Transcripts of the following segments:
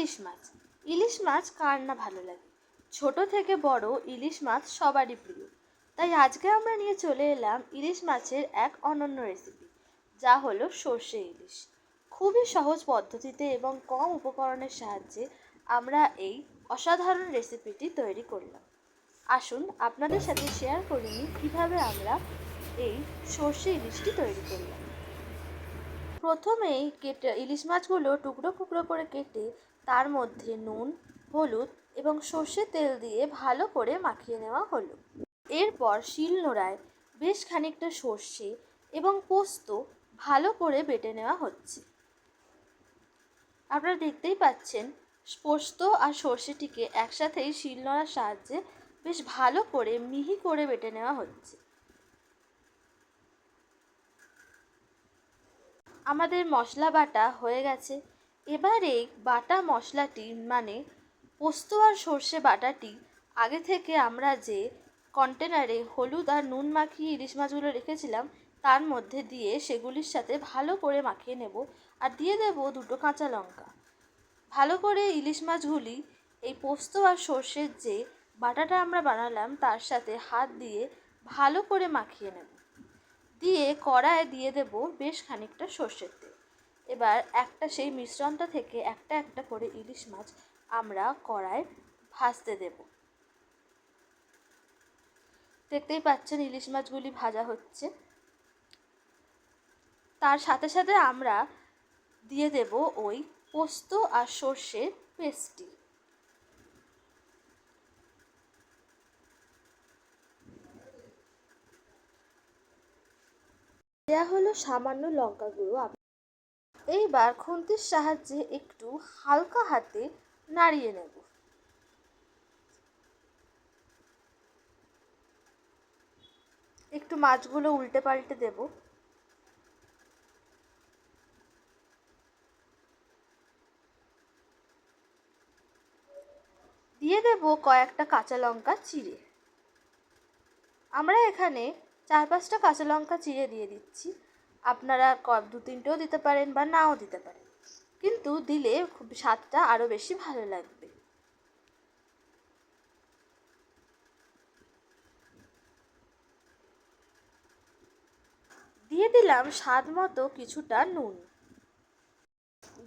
ইলিশ মাছ। ইলিশ মাছ কার না ভালো লাগে? ছোট থেকে বড় ইলিশ মাছ সবারই প্রিয়। তাই আজকে আমরা নিয়ে চলে এলাম ইলিশ মাছের এক অনন্য রেসিপি যা হলো সর্ষে ইলিশ। খুবই সহজ পদ্ধতিতে এবং কম উপকরণের সাহায্যে আমরা এই অসাধারণ রেসিপিটি তৈরি করলাম। আসুন আপনাদের সাথে শেয়ার করে নিই কীভাবে আমরা এই সর্ষে ইলিশটি তৈরি করলাম। প্রথমেই কেটে ইলিশ মাছগুলো টুকরো টুকরো করে কেটে তার মধ্যে নুন, হলুদ এবং সর্ষে তেল দিয়ে ভালো করে মাখিয়ে নেওয়া হলো। এরপর শিল নোড়ায় বেশ খানিকটা সর্ষে এবং পোস্ত ভালো করে বেটে নেওয়া হচ্ছে। আপনারা দেখতেই পাচ্ছেন, পোস্ত আর সর্ষেটিকে একসাথেই শিলনোড়ার সাহায্যে বেশ ভালো করে মিহি করে বেটে নেওয়া হচ্ছে। আমাদের মশলা বাটা হয়ে গেছে। এবার এই বাটা মশলাটি মানে পোস্ত আর সর্ষে বাটাটি, আগে থেকে আমরা যে কন্টেনারে হলুদ আর নুন মাখিয়ে ইলিশ মাছগুলো রেখেছিলাম, তার মধ্যে দিয়ে সেগুলির সাথে ভালো করে মাখিয়ে নেব আর দিয়ে দেব দুটো কাঁচা লঙ্কা। ভালো করে ইলিশ মাছগুলি, এই পোস্ত আর সর্ষের যে বাটাটা আমরা বানালাম, তার সাথে হাত দিয়ে ভালো করে মাখিয়ে নেব। দিয়ে কড়ায় দিয়ে দেব বেশ খানিকটা সর্ষের তেল। এবার একটা সেই মিশ্রণটা থেকে একটা একটা করে ইলিশ মাছ আমরা কড়ায় ভাজতে দেব। দেখতেই পাচ্ছেন ইলিশ মাছগুলি ভাজা হচ্ছে। তার সাথে সাথে আমরা দিয়ে দেব ওই পোস্ত আর সর্ষের পেস্টটি। দেওয়া হলো সামান্য লঙ্কা গুঁড়ো এইবার খুন্তির সাহায্যে একটু হালকা হাতে নাড়িয়ে নেব। একটু মাছগুলো উল্টে পাল্টে দেব। দিয়ে দেব কয়েকটা কাঁচা লঙ্কা চিড়ে। আমরা এখানে চার পাঁচটা কাঁচা লঙ্কা চিড়ে দিয়ে দিচ্ছি। আপনারা ক দু তিনটেও দিতে পারেন বা নাও দিতে পারেন। কিন্তু দিলে খুব স্বাদটা আরও বেশি ভালো লাগবে। দিয়ে দিলাম স্বাদ মতো কিছুটা নুন।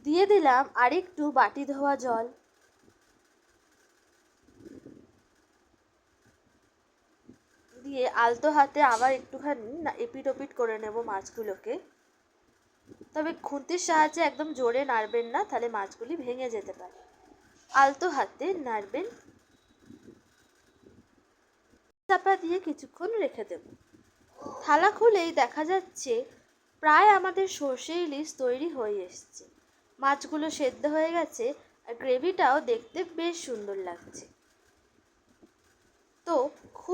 দিয়ে দিলাম আরেকটু বাটি ধোয়া জল। দিয়ে আলতো হাতে আবার একটুখানি এপিট ওপিট করে নেব মাছগুলোকে। তবে খুন্তির সাহায্যে একদম জোরে নাড়বেন না, তাহলে মাছগুলি ভেঙে যেতে পারে। আলতো হাতে নাড়বেন। চাপা দিয়ে কিছুক্ষণ রেখে দেব। থালা খুলেই দেখা যাচ্ছে প্রায় আমাদের সর্ষে ইলিশ তৈরি হয়ে এসছে। মাছগুলো সেদ্ধ হয়ে গেছে আর গ্রেভিটাও দেখতে বেশ সুন্দর লাগছে। তো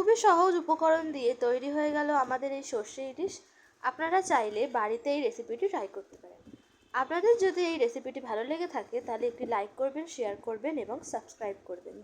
খুবই সহজ উপকরণ দিয়ে তৈরি হয়ে গেল আমাদের এই সর্ষে ইলিশ। আপনারা চাইলে বাড়িতে এই রেসিপিটি ট্রাই করতে পারেন। আপনাদের যদি এই রেসিপিটি ভালো লেগে থাকে, তাহলে একটি লাইক করবেন শেয়ার করবেন এবং সাবস্ক্রাইব করবেন।